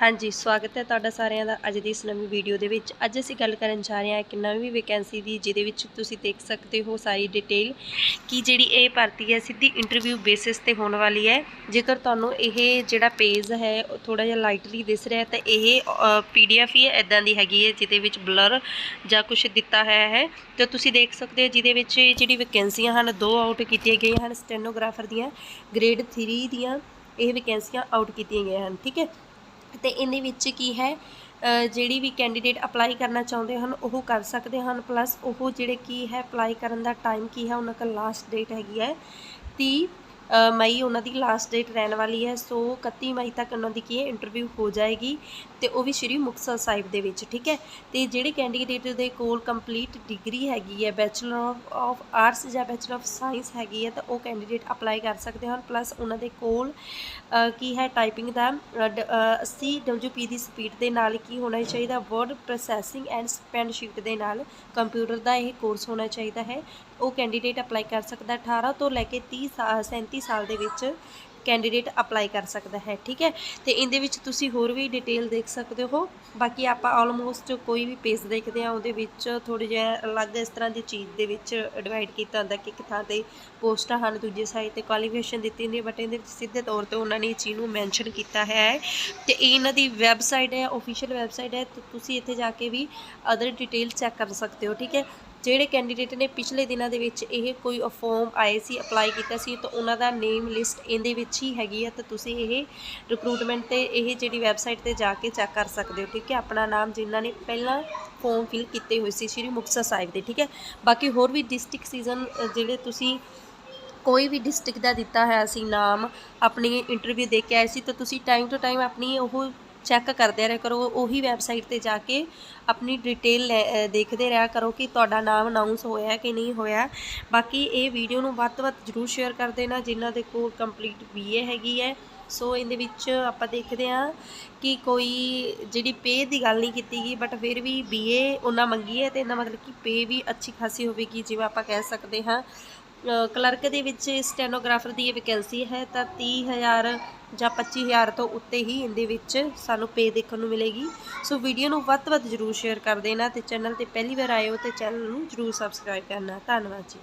ਹਾਂਜੀ, ਸਵਾਗਤ ਹੈ ਤੁਹਾਡਾ ਸਾਰਿਆਂ ਦਾ ਅੱਜ ਦੀ ਇਸ ਨਵੀਂ ਵੀਡੀਓ ਦੇ ਵਿੱਚ। ਅੱਜ ਅਸੀਂ ਗੱਲ ਕਰਨ ਜਾ ਰਹੇ ਹਾਂ ਇੱਕ ਨਵੀਂ ਵੈਕੈਂਸੀ ਦੀ, ਜਿਹਦੇ ਵਿੱਚ ਤੁਸੀਂ ਦੇਖ ਸਕਦੇ ਹੋ ਸਾਰੀ ਡਿਟੇਲ ਕਿ ਜਿਹੜੀ ਇਹ ਭਰਤੀ ਹੈ ਸਿੱਧੀ ਇੰਟਰਵਿਊ ਬੇਸਿਸ ਤੇ ਹੋਣ ਵਾਲੀ ਹੈ। ਜੇਕਰ ਤੁਹਾਨੂੰ ਇਹ ਜਿਹੜਾ ਪੇਜ ਹੈ, ਉਹ ਥੋੜਾ ਜਿਹਾ ਲਾਈਟਲੀ ਦਿਸ ਰਿਹਾ ਤਾਂ ਇਹ ਪੀਡੀਐਫ ਹੀ ਹੈ ਇਦਾਂ ਦੀ ਹੈਗੀ ਹੈ, ਜਿਹਦੇ ਵਿੱਚ ਬਲਰ ਜਾਂ ਕੁਝ ਦਿੱਤਾ ਹੋਇਆ ਹੈ। ਤੇ ਤੁਸੀਂ ਦੇਖ ਸਕਦੇ ਹੋ ਜਿਹਦੇ ਵਿੱਚ ਜਿਹੜੀ ਵੈਕੈਂਸੀਆਂ ਹਨ, ਦੋ ਆਊਟ ਕੀਤੀਆਂ ਗਈਆਂ ਹਨ ਸਟੈਨੋਗ੍ਰਾਫਰ ਦੀਆਂ ਗ੍ਰੇਡ 3 ਦੀਆਂ, ਇਹ ਵੈਕੈਂਸੀਆਂ ਆਊਟ ਕੀਤੀਆਂ ਗਈਆਂ ਹਨ, ਠੀਕ ਹੈ? ਤੇ ਇਹਦੇ ਵਿੱਚ ਕੀ ਹੈ ਜਿਹੜੀ ਵੀ ਕੈਂਡੀਡੇਟ ਅਪਲਾਈ ਕਰਨਾ ਚਾਹੁੰਦੇ ਹਨ, ਉਹ ਕਰ ਸਕਦੇ ਹਨ ਪਲੱਸ ਉਹ ਜਿਹੜੇ ਕੀ ਹੈ ਅਪਲਾਈ ਕਰਨ ਦਾ ਟਾਈਮ ਕੀ ਹੈ, ਉਹਨਾਂ ਦਾ ਲਾਸਟ ਡੇਟ ਹੈਗੀ ਹੈ 30 ਮਈ ਉਹਨਾਂ ਦੀ ਲਾਸਟ ਡੇਟ ਰਹਿਣ ਵਾਲੀ ਹੈ, ਸੋ 31 ਮਈ ਤੱਕ ਉਹਨਾਂ ਦੀ ਕੀ ਹੈ ਇੰਟਰਵਿਊ ਹੋ ਜਾਏਗੀ ਤੇ ਉਹ ਵੀ ਸ਼੍ਰੀ ਮੁਕਤਸਰ ਸਾਹਿਬ ਦੇ ਵਿੱਚ, ਠੀਕ ਹੈ? ਤੇ ਜਿਹੜੇ ਕੈਂਡੀਡੇਟ ਦੇ ਕੋਲ ਕੰਪਲੀਟ ਡਿਗਰੀ ਹੈਗੀ ਹੈ ਬੈਚਲਰ ਆਫ ਆਰਟਸ ਜਾਂ ਬੈਚਲਰ ਆਫ ਸਾਇੰਸ ਹੈਗੀ ਹੈ, ਤਾਂ ਉਹ ਕੈਂਡੀਡੇਟ ਅਪਲਾਈ ਕਰ ਸਕਦੇ ਹਨ ਪਲੱਸ ਉਹਨਾਂ ਦੇ ਕੋਲ ਕੀ ਹੈ ਟਾਈਪਿੰਗ ਦਾ 80 ਪੀ ਦੀ ਸਪੀਡ ਦੇ ਨਾਲ ਕੀ ਹੋਣਾ ਚਾਹੀਦਾ word processing and spend shift ਦੇ ਨਾਲ ਕੰਪਿਊਟਰ ਦਾ ਇਹ ਕੋਰਸ ਹੋਣਾ ਚਾਹੀਦਾ ਹੈ। ਉਹ ਕੈਂਡੀਡੇਟ ਅਪਲਾਈ ਕਰ ਸਕਦਾ 18 ਤੋਂ ਲੈ ਕੇ 30 37 2020 ਸਾਲ ਦੇ ਵਿੱਚ ਕੈਂਡੀਡੇਟ ਅਪਲਾਈ ਕਰ ਸਕਦਾ ਹੈ, ਠੀਕ ਹੈ? ਤੇ ਇਹਦੇ ਵਿੱਚ ਤੁਸੀਂ ਹੋਰ ਵੀ ਡਿਟੇਲ ਦੇਖ ਸਕਦੇ ਹੋ। ਬਾਕੀ ਆਪਾਂ ਆਲਮੋਸਟ ਕੋਈ ਵੀ ਪੇਜ ਦੇਖਦੇ ਆ ਉਹਦੇ ਵਿੱਚ ਥੋੜੇ ਜਿਹਾ ਅਲੱਗ ਇਸ ਤਰ੍ਹਾਂ ਦੀ ਚੀਜ਼ ਦੇ ਵਿੱਚ ਡਿਵਾਈਡ ਕੀਤਾ ਹੁੰਦਾ ਕਿ ਇੱਕ ਥਾਂ ਤੇ ਪੋਸਟਾਂ ਹਨ, ਦੂਜੇ ਸਾਈਡ ਤੇ ਕੁਆਲੀਫਿਕੇਸ਼ਨ ਦਿੱਤੀ ਹੁੰਦੀ ਹੈ ਬਟ ਇਹਦੇ ਵਿੱਚ ਸਿੱਧੇ ਤੌਰ ਤੇ ਉਹਨਾਂ ਨੇ ਇਹ ਚੀਜ਼ ਨੂੰ ਮੈਂਸ਼ਨ ਕੀਤਾ ਹੈ। ਤੇ ਇਹ ਇਹਨਾਂ ਦੀ ਵੈਬਸਾਈਟ ਹੈ ਅਫੀਸ਼ੀਅਲ ਵੈਬਸਾਈਟ ਹੈ ਤੁਸੀਂ ਇੱਥੇ ਜਾ ਕੇ ਵੀ ਅਦਰ ਡਿਟੇਲ ਚੈੱਕ ਕਰ ਸਕਦੇ ਹੋ, ਠੀਕ ਹੈ? ਜਿਹੜੇ ਕੈਂਡੀਡੇਟ ਨੇ ਪਿਛਲੇ ਦਿਨਾਂ ਦੇ ਵਿੱਚ ਇਹ ਕੋਈ ਫਾਰਮ ਆਏ ਸੀ ਅਪਲਾਈ ਕੀਤਾ ਸੀ, ਤਾਂ ਉਹਨਾਂ ਦਾ ਨੇਮ ਲਿਸਟ ਇਹਦੇ ਵਿੱਚ ਹੀ ਹੈਗੀ ਆ, ਤਾਂ ਤੁਸੀਂ ਇਹ ਰਿਕਰੂਟਮੈਂਟ ਤੇ ਇਹ ਜਿਹੜੀ ਵੈਬਸਾਈਟ ਤੇ ਜਾ ਕੇ ਚੈੱਕ ਕਰ ਸਕਦੇ ਹੋ, ਠੀਕ ਹੈ? ਆਪਣਾ ਨਾਮ ਜਿਨ੍ਹਾਂ ਨੇ ਪਹਿਲਾਂ ਫਾਰਮ ਫਿਲ ਕੀਤੇ ਹੋਏ ਸੀ ਸ਼੍ਰੀ ਮੁਕਤਸਰ ਸਾਹਿਬ ਦੇ, ਠੀਕ ਹੈ? ਬਾਕੀ ਹੋਰ ਵੀ ਡਿਸਟ੍ਰਿਕਟ ਸੀਜ਼ਨ ਜਿਹੜੇ ਤੁਸੀਂ ਕੋਈ ਵੀ ਡਿਸਟ੍ਰਿਕਟ ਦਾ ਦਿੱਤਾ ਹੋਇਆ ਸੀ ਨਾਮ, ਆਪਣੀ ਇੰਟਰਵਿਊ ਦੇ ਕੇ ਆਏ ਸੀ, ਤਾਂ ਤੁਸੀਂ ਟਾਈਮ ਟੂ ਟਾਈਮ ਆਪਣੀ ਉਹ ਚੈੱਕ ਕਰਦੇ ਰਿਹਾ ਕਰੋ, ਉਹੀ ਵੈਬਸਾਈਟ ਤੇ ਜਾ ਕੇ ਆਪਣੀ ਡਿਟੇਲ ਦੇਖਦੇ ਰਿਹਾ ਕਰੋ ਕਿ ਤੁਹਾਡਾ ਨਾਮ ਅਨਾਉਂਸ ਹੋਇਆ ਕਿ ਨਹੀਂ ਹੋਇਆ। ਬਾਕੀ ਇਹ ਵੀਡੀਓ ਨੂੰ ਵੱਧ ਤੋਂ ਵੱਧ ਜਰੂਰ ਸ਼ੇਅਰ ਕਰ ਦੇਣਾ, ਜਿਨ੍ਹਾਂ ਦੇ ਕੋਲ ਕੰਪਲੀਟ ਬੀਏ ਹੈਗੀ ਹੈ। ਸੋ ਇਹਦੇ ਵਿੱਚ ਆਪਾਂ ਦੇਖਦੇ ਹਾਂ ਕਿ ਕੋਈ ਜਿਹੜੀ ਪੇ ਦੀ ਗੱਲ ਨਹੀਂ ਕੀਤੀ ਗਈ ਬਟ ਫਿਰ ਵੀ ਬੀਏ ਉਹਨਾਂ ਮੰਗੀ ਹੈ ਤੇ ਇਹਦਾ ਮਤਲਬ ਕਿ ਪੇ ਵੀ ਅੱਛੀ ਖਾਸੀ ਹੋਵੇਗੀ, ਜਿਵੇਂ ਆਪਾਂ ਕਹਿ ਸਕਦੇ ਹਾਂ। ਕਲਰਕ ਦੇ ਵਿੱਚ ਸਟੈਨੋਗ੍ਰਾਫਰ ਦੀ ਇਹ ਵੈਕੈਂਸੀ ਹੈ ਤਾਂ 30000 ਜਾਂ 25000 ਤੋਂ ਉੱਤੇ ਹੀ ਇਹਦੇ ਵਿੱਚ ਸਾਨੂੰ ਪੇ ਦੇਖਣ ਨੂੰ ਮਿਲੇਗੀ। ਸੋ ਵੀਡੀਓ ਨੂੰ ਵੱਧ ਤੋਂ ਵੱਧ ਜਰੂਰ ਸ਼ੇਅਰ ਕਰ ਦੇਣਾ ਤੇ ਚੈਨਲ ਤੇ ਪਹਿਲੀ ਵਾਰ ਆਏ ਹੋ ਤੇ ਚੈਨਲ ਨੂੰ ਜਰੂਰ ਸਬਸਕ੍ਰਾਈਬ ਕਰਨਾ। ਧੰਨਵਾਦ ਜੀ।